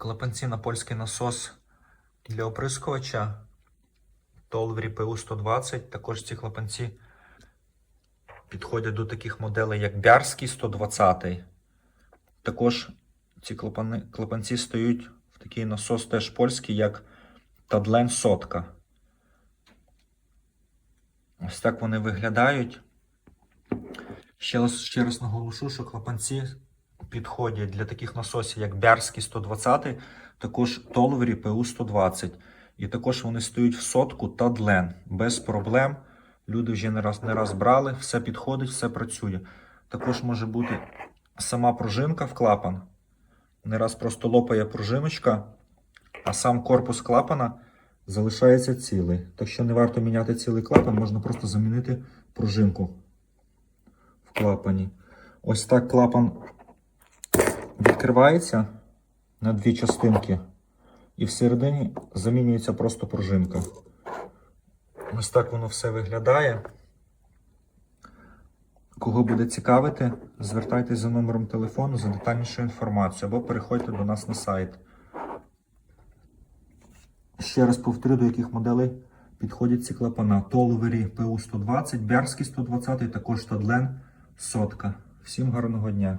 Клапанці на польський насос для оприскувача. Толврі ПУ-120. Також ці клапанці підходять до таких моделей, як Бярський 120. Також ці клапани, клапанці стають в такий насос теж польський, як Тадлен Сотка. Ось так вони виглядають. Ще раз, ще раз наголошу, що клапанці підходять для таких насосів, як Бярський 120, також Толвері ПУ-120. І також вони стоять в сотку та длен. Без проблем. Люди вже не раз не раз брали, все підходить, все працює. Також може бути сама пружинка в клапан. Не раз просто лопає пружиночка, а сам корпус клапана залишається цілий. Так що не варто міняти цілий клапан, можна просто замінити пружинку в клапані. Ось так клапан відкривається на дві частинки, і всередині замінюється просто пружинка. Ось так воно все виглядає. Кого буде цікавити, звертайтесь за номером телефону за детальнішою інформацією або переходьте до нас на сайт. Ще раз повторю, до яких моделей підходять ці клапана. Толвері ПУ-120, Бярський 120 і також Тадлен сотка. Всім гарного дня!